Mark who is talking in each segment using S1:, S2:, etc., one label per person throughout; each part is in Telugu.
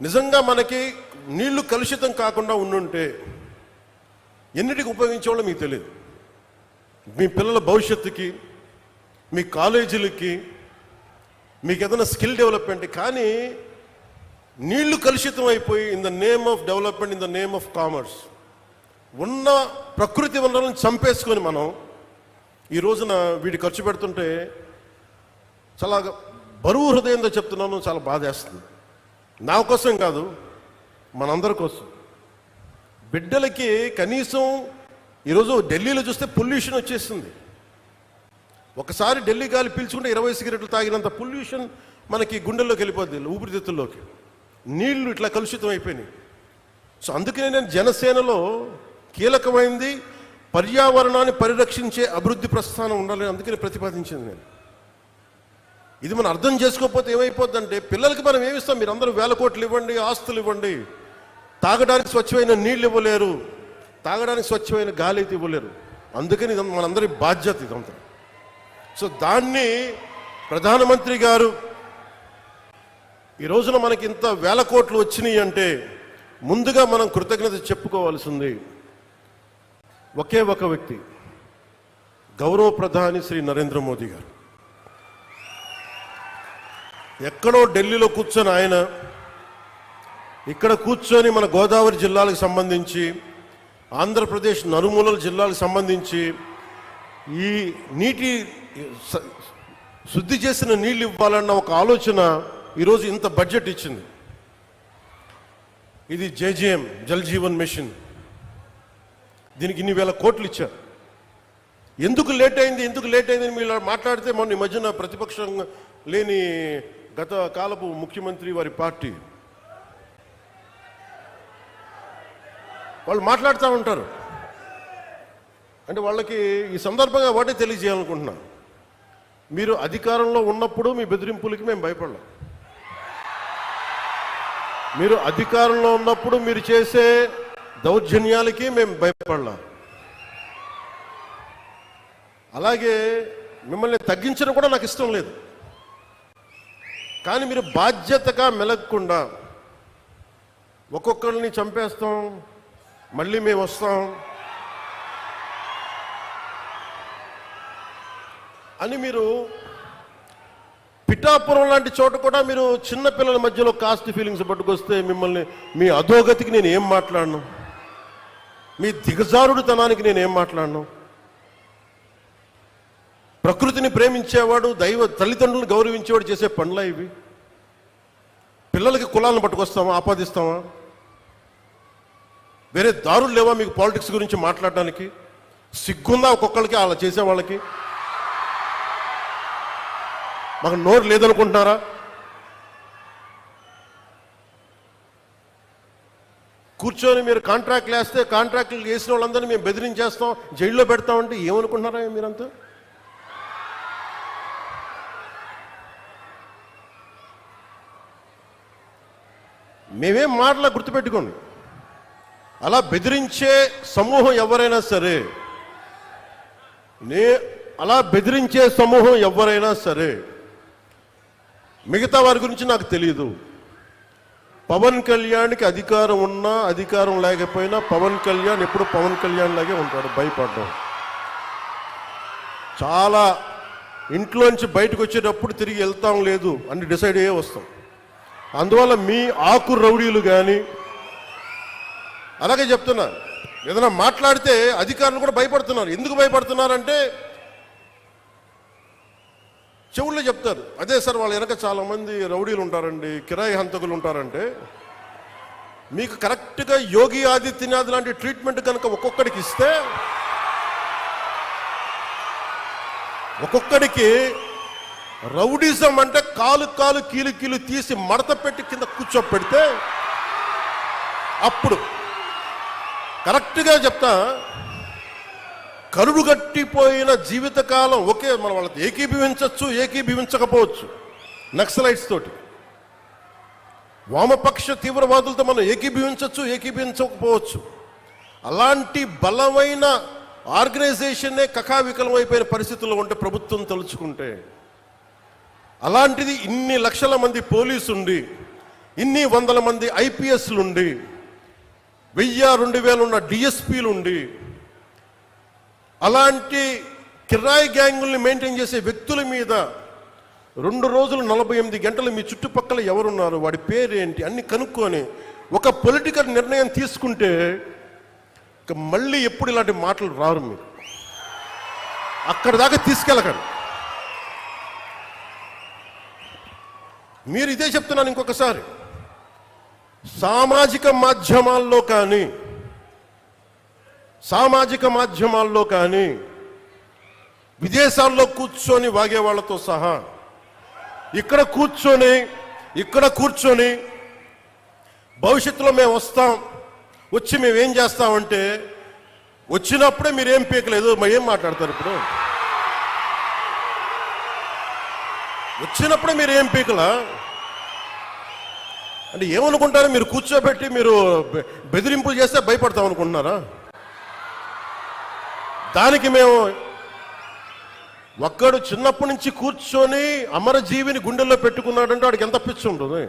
S1: నిజంగా మనకి నీళ్ళు కలుషితం కాకుండా ఉండుంటే ఎన్నిటికి ఉపయోగించేవాళ్ళో మీకు తెలియదు మీ పిల్లల భవిష్యత్తుకి మీ కాలేజీలకి మీకు ఏదైనా స్కిల్ డెవలప్మెంట్ కానీ నీళ్ళు కలుషితం అయిపోయి in the name of development in the name of commerce ఉన్న ప్రకృతి వనరులను చంపేసుకొని మనం ఈ రోజున వీటి ఖర్చు పెడుతుంటే చాలా బరువు హృదయంతో చెప్తున్నాను చాలా బాధేస్తుంది. నా కోసం కాదు మనందరి కోసం. బిడ్డలకి కనీసం ఈరోజు ఢిల్లీలో చూస్తే పొల్యూషన్ వచ్చేస్తుంది ఒకసారి ఢిల్లీ గాలి పీల్చుకుంటే ఇరవై సిగరెట్లు తాగినంత పొల్యూషన్ మనకి గుండెల్లోకి వెళ్ళిపోద్ది ఊపిరితిత్తుల్లోకి. నీళ్ళు ఇట్లా కలుషితం అయిపోయినాయి. సో అందుకనే నేను జనసేనలో కీలకమైంది పర్యావరణాన్ని పరిరక్షించే అభివృద్ధి ప్రస్థానం ఉండాలని అందుకని ప్రతిపాదించింది నేను. ఇది మనం అర్థం చేసుకోకపోతే ఏమైపోద్దంటే పిల్లలకి మనం ఏమిస్తాం మీరు అందరూ వేల కోట్లు ఇవ్వండి ఆస్తులు ఇవ్వండి. తాగడానికి స్వచ్ఛమైన నీళ్ళు ఇవ్వలేరు. తాగడానికి స్వచ్ఛమైన గాలి అయితే ఇవ్వలేరు. అందుకని ఇది మనందరి బాధ్యత ఇదంతా సో దాన్ని ప్రధానమంత్రి గారు ఈ రోజున మనకి ఇంత వేల కోట్లు వచ్చినాయి అంటే ముందుగా మనం కృతజ్ఞత చెప్పుకోవాల్సింది ఒకే ఒక వ్యక్తి గౌరవ ప్రధాని శ్రీ నరేంద్ర మోదీ గారు. ఎక్కడో ఢిల్లీలో కూర్చొని ఆయన ఇక్కడ కూర్చొని మన గోదావరి జిల్లాలకు సంబంధించి ఆంధ్రప్రదేశ్ నలుమూలల జిల్లాలకు సంబంధించి ఈ నీటి శుద్ధి చేసిన నీళ్ళు ఇవ్వాలన్న ఒక ఆలోచన ఈరోజు ఇంత బడ్జెట్ ఇచ్చింది. ఇది జేజేఎం జల్ జీవన్ మిషన్. దీనికి ఇన్ని వేల కోట్లు ఇచ్చారు. ఎందుకు లేట్ అయింది ఎందుకు లేట్ అయింది మీరు మాట్లాడితే మొన్న ఈ మధ్యన ప్రతిపక్షం లేని గత కాలపు ముఖ్యమంత్రి వారి పార్టీ. వాళ్ళు మాట్లాడుతూ ఉంటారు. అంటే వాళ్ళకి ఈ సందర్భంగా ఒకటే తెలియజేయాలనుకుంటున్నా మీరు అధికారంలో ఉన్నప్పుడు మీ బెదిరింపులకి మేము భయపడలేం. మీరు అధికారంలో ఉన్నప్పుడు మీరు చేసే దౌర్జన్యాలకి మేము భయపడలేం. అలాగే మిమ్మల్ని తగ్గించడం కూడా నాకు ఇష్టం లేదు. కానీ మీరు బాధ్యతగా మెలగకుండా ఒక్కొక్కరిని చంపేస్తాం మళ్ళీ మేము వస్తాం అని మీరు పిఠాపురం లాంటి చోట కూడా మీరు చిన్న పిల్లల మధ్యలో కాస్ట్ ఫీలింగ్స్ పట్టుకొస్తే మిమ్మల్ని మీ అధోగతికి నేను ఏం మాట్లాడను? మీ దిగజారుడుతనానికి నేను ఏం మాట్లాడను? ప్రకృతిని ప్రేమించేవాడు దైవ తల్లిదండ్రులను గౌరవించేవాడు చేసే పనులా ఇవి? పిల్లలకి కులాలను పట్టుకొస్తామా? ఆపాదిస్తామా? వేరే దారులు లేవా మీకు పాలిటిక్స్ గురించి మాట్లాడడానికి? సిగ్గుందా ఒక్కొక్కరికి అలా చేసే వాళ్ళకి? మాకు నోరు లేదనుకుంటున్నారా? కూర్చొని మీరు కాంట్రాక్ట్లు వేస్తే కాంట్రాక్ట్లు వేసిన వాళ్ళందరినీ మేము బెదిరించేస్తాం జైల్లో పెడతామంటే ఏమనుకుంటున్నారా మీరంతా? మేమేం మాటలా గుర్తుపెట్టుకోండి. అలా బెదిరించే సమూహం ఎవరైనా సరే నే అలా బెదిరించే సమూహం ఎవరైనా సరే మిగతా వారి గురించి నాకు తెలియదు పవన్ కళ్యాణ్కి అధికారం ఉన్నా అధికారం లేకపోయినా పవన్ కళ్యాణ్ ఎప్పుడు పవన్ కళ్యాణ్ లాగే ఉంటాడు భయపడడం. చాలా ఇంట్లోంచి బయటకు వచ్చేటప్పుడు తిరిగి వెళ్తాం లేదు అని డిసైడ్ అయ్యే వస్తాం. అందువల్ల మీ ఆకు రౌడీలు కానీ అలాగే చెప్తున్నా ఏదైనా మాట్లాడితే అధికారులు కూడా భయపడుతున్నారు. ఎందుకు భయపడుతున్నారంటే చెవుల్లో చెప్తారు. అదే సార్ వాళ్ళ వెనక చాలా మంది రౌడీలు ఉంటారండి కిరాయి హంతకులు ఉంటారంటే మీకు కరెక్ట్గా యోగి ఆదిత్యనాథ్ లాంటి ట్రీట్మెంట్ కనుక ఒక్కొక్కడికి ఇస్తే ఒక్కొక్కడికి రౌడీజం అంటే కాలు కాలు కీలు కీలు తీసి మడత పెట్టి కింద కూర్చోపెడితే అప్పుడు కరెక్ట్గా చెప్తా కరుడుగట్టిపోయిన జీవితకాలం ఒకే మనం వాళ్ళతో ఏకీభవించవచ్చు ఏకీభవించకపోవచ్చు. నక్సలైట్స్ తోటి. వామపక్ష తీవ్రవాదులతో మనం ఏకీభవించవచ్చు ఏకీభవించకపోవచ్చు. అలాంటి బలమైన ఆర్గనైజేషన్నే కకావికలం అయిపోయిన పరిస్థితుల్లో ఉంటే ప్రభుత్వం తలుచుకుంటే అలాంటిది ఇన్ని లక్షల మంది పోలీసు ఉండి ఇన్ని వందల మంది ఐపీఎస్లు ఉండి వెయ్యి రెండు వేలు ఉన్న డిఎస్పీలు ఉండి అలాంటి కిరాయి గ్యాంగుల్ని మెయింటైన్ చేసే వ్యక్తుల మీద రెండు రోజులు నలభై ఎనిమిది గంటలు మీ చుట్టుపక్కల ఎవరున్నారు? వాడి పేరేంటి? అన్ని కనుక్కొని ఒక పొలిటికల్ నిర్ణయం తీసుకుంటే మళ్ళీ ఎప్పుడు ఇలాంటి మాటలు రారు మీరు. అక్కడ దాకా తీసుకెళ్ళకండి. మీరు ఇదే చెప్తున్నాను ఇంకొకసారి. సామాజిక మాధ్యమాల్లో కానీ సామాజిక మాధ్యమాల్లో కానీ విదేశాల్లో కూర్చొని వాగే వాళ్ళతో సహా ఇక్కడ కూర్చొని ఇక్కడ కూర్చొని భవిష్యత్తులో మేము వస్తాం వచ్చి మేమేం చేస్తామంటే వచ్చినప్పుడే మీరు ఏం పీకలేదు మరి ఏం మాట్లాడతారు ఇప్పుడు? వచ్చినప్పుడే మీరు ఏం పీకలా? అంటే ఏమనుకుంటారు? మీరు కూర్చోబెట్టి మీరు బెదిరింపులు చేస్తే భయపడతాం అనుకుంటున్నారా? దానికి మేము ఒక్కడు చిన్నప్పటి నుంచి కూర్చొని అమరజీవిని గుండెల్లో పెట్టుకున్నాడంటే వాడికి ఎంత పిచ్చి ఉంటుంది?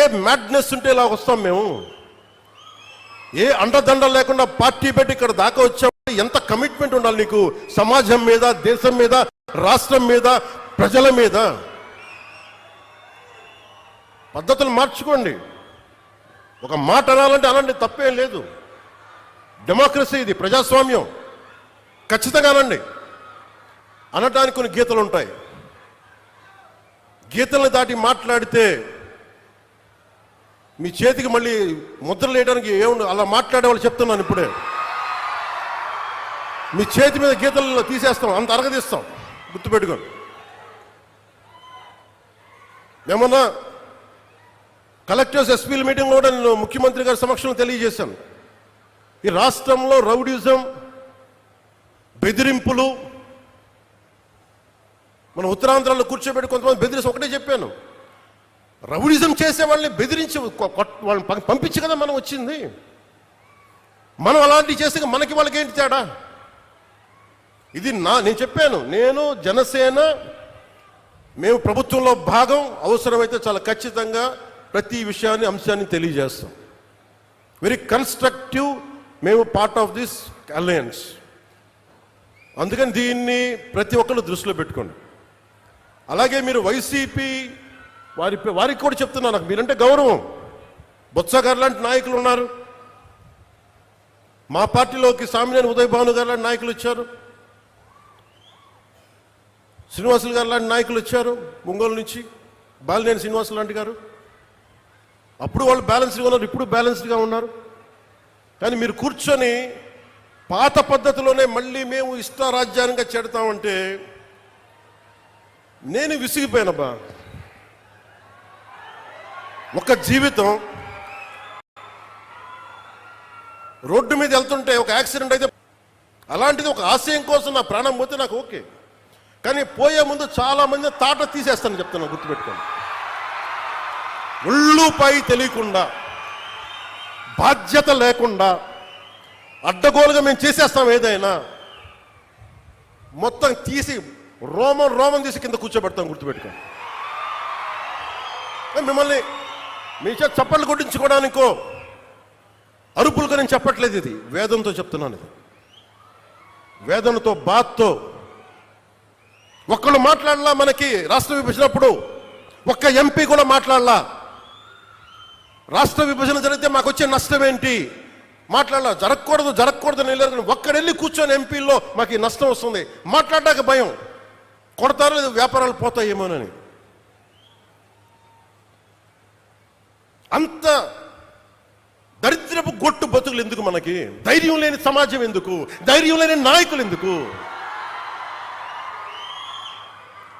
S1: ఏ మ్యాడ్నెస్ ఉంటే ఇలా వస్తాం మేము? ఏ అండదండ లేకుండా పార్టీ పెట్టి ఇక్కడ దాకా వచ్చామంటే ఎంత కమిట్మెంట్ ఉండాలి నీకు? సమాజం మీద దేశం మీద రాష్ట్రం మీద ప్రజల మీద పద్ధతులు మార్చుకోండి. ఒక మాట అనాలంటే అలాంటి తప్పేం లేదు. డెమోక్రసీ ఇది ప్రజాస్వామ్యం. ఖచ్చితంగా అనండి. అనటానికి కొన్ని గీతలు ఉంటాయి. గీతల్ని దాటి మాట్లాడితే మీ చేతికి మళ్ళీ ముద్ర వేయడానికి ఏముంది అలా మాట్లాడేవాళ్ళు చెప్తున్నాను ఇప్పుడే. మీ చేతి మీద గీతలు తీసేస్తాం అంత అరగదీస్తాం. గుర్తుపెట్టుకోండి. మేమన్నా కలెక్టర్స్ ఎస్పీల మీటింగ్ కూడా నేను ముఖ్యమంత్రి గారి సమక్షంలో తెలియజేశాను. ఈ రాష్ట్రంలో రౌడిజం బెదిరింపులు మన ఉత్తరాంధ్రలో కూర్చోబెట్టి కొంతమంది బెదిరించి ఒకటే చెప్పాను. రౌడిజం చేసే వాళ్ళని బెదిరించి వాళ్ళని పంపించి కదా మనం వచ్చింది. మనం అలాంటివి చేస్తే మనకి వాళ్ళకి ఏంటి తేడా? ఇది నా నేను చెప్పాను నేను జనసేన మేము ప్రభుత్వంలో భాగం అవసరమైతే చాలా ఖచ్చితంగా ప్రతి విషయాన్ని అంశాన్ని తెలియజేస్తాం. వెరీ కన్స్ట్రక్టివ్ మేము పార్ట్ ఆఫ్ దిస్ అలయన్స్ అందుకని దీన్ని ప్రతి ఒక్కరు దృష్టిలో పెట్టుకోండి. అలాగే మీరు వైసీపీ వారి వారికి కూడా చెప్తున్నా నాకు మీరంటే గౌరవం. బొత్స గారు లాంటి నాయకులు ఉన్నారు. మా పార్టీలోకి సామినేని ఉదయ్ భాను గారు లాంటి నాయకులు వచ్చారు. శ్రీనివాసులు గారు లాంటి నాయకులు వచ్చారు ఒంగోలు నుంచి. బాలినేని శ్రీనివాసులు లాంటి గారు. అప్పుడు వాళ్ళు బ్యాలెన్స్డ్గా ఉన్నారు ఇప్పుడు బ్యాలెన్స్డ్గా ఉన్నారు. కానీ మీరు కూర్చొని పాత పద్ధతిలోనే మళ్ళీ మేము ఇష్టారాజ్యాంగంగా చెడతామంటే నేను విసిగిపోయానబ్బా ఒక జీవితం రోడ్డు మీద వెళ్తుంటే ఒక యాక్సిడెంట్ అయితే అలాంటిది ఒక ఆశయం కోసం నా ప్రాణం పోతే నాకు ఓకే. కానీ పోయే ముందు చాలా మంది తాట తీసేస్తాను చెప్తున్నాను గుర్తుపెట్టుకోండి. ఒళ్ళుపై తెలియకుండా బాధ్యత లేకుండా అడ్డగోలుగా మేము చేసేస్తాం ఏదైనా మొత్తం తీసి రోమం రోమం తీసి కింద కూర్చోబెడతాం గుర్తుపెట్టుకోండి. మిమ్మల్ని మీ చేత చప్పట్లు కొట్టించుకోవడానికో అరుపులుగా నేను చెప్పట్లేదు ఇది. వేదంతో చెప్తున్నాను ఇది. వేదనతో బాత్తో ఒక్కళ్ళు మాట్లాడలా మనకి రాష్ట్ర విభజనప్పుడు. ఒక్క ఎంపీ కూడా మాట్లాడలా. రాష్ట్ర విభజన జరిగితే మాకు వచ్చే నష్టం ఏంటి? మాట్లాడాల. జరగకూడదు జరగకూడదు నిలదు ఒక్కడెళ్ళి కూర్చొని ఎంపీల్లో మాకు ఈ నష్టం వస్తుంది. మాట్లాడడానికి భయం. కొడతారో లేదు వ్యాపారాలు పోతాయేమోనని. అంత దరిద్రపు గొట్టు బతుకులు ఎందుకు మనకి? ధైర్యం లేని సమాజం ఎందుకు? ధైర్యం లేని నాయకులు ఎందుకు?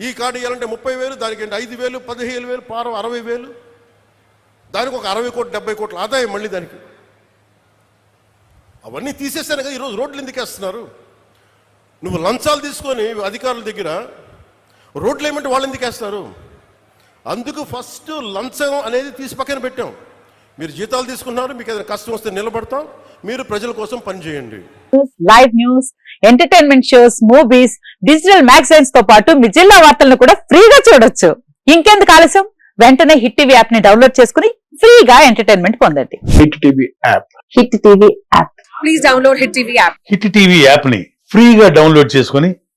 S1: ఈ కార్డు ఇవ్వాలంటే ముప్పై వేలు దానికి ఐదు వేలు పదిహేను వేలు పారం అరవై వేలు. దానికి ఒక అరవై కోట్లు డెబ్బై కోట్ల ఆదాయం మళ్ళీ దానికి. అవన్నీ తీసేస్తాను కదా ఈరోజు రోడ్లు ఎందుకు వేస్తున్నారు? నువ్వు లంచాలు తీసుకొని అధికారుల దగ్గర రోడ్లు ఏమంటే వాళ్ళు ఎందుకు వేస్తారు? అందుకు ఫస్ట్ లంచం అనేది తీసి పక్కన పెట్టాం. మీరు జీతాలు తీసుకున్నారు మీకు ఏదైనా కష్టం వస్తే నిలబడతాం మీరు ప్రజల కోసం పనిచేయండి
S2: live news entertainment shows movies digital మ్యాగజైన్స్తో పాటు మీ జిల్లా వార్తలను కూడా ఫ్రీగా చూడొచ్చు. ఇంకెందుకు ఆలస్యం? వెంటనే హిట్ టీవీ యాప్ని డౌన్లోడ్ చేసుకుని ఫ్రీగా ఎంటర్టైన్మెంట్ పొందండి.
S3: Hit TV app.
S2: Hit TV app.
S4: Please download Hit TV app.
S3: Hit TV యాప్ని ఫ్రీగా డౌన్లోడ్ చేసుకొని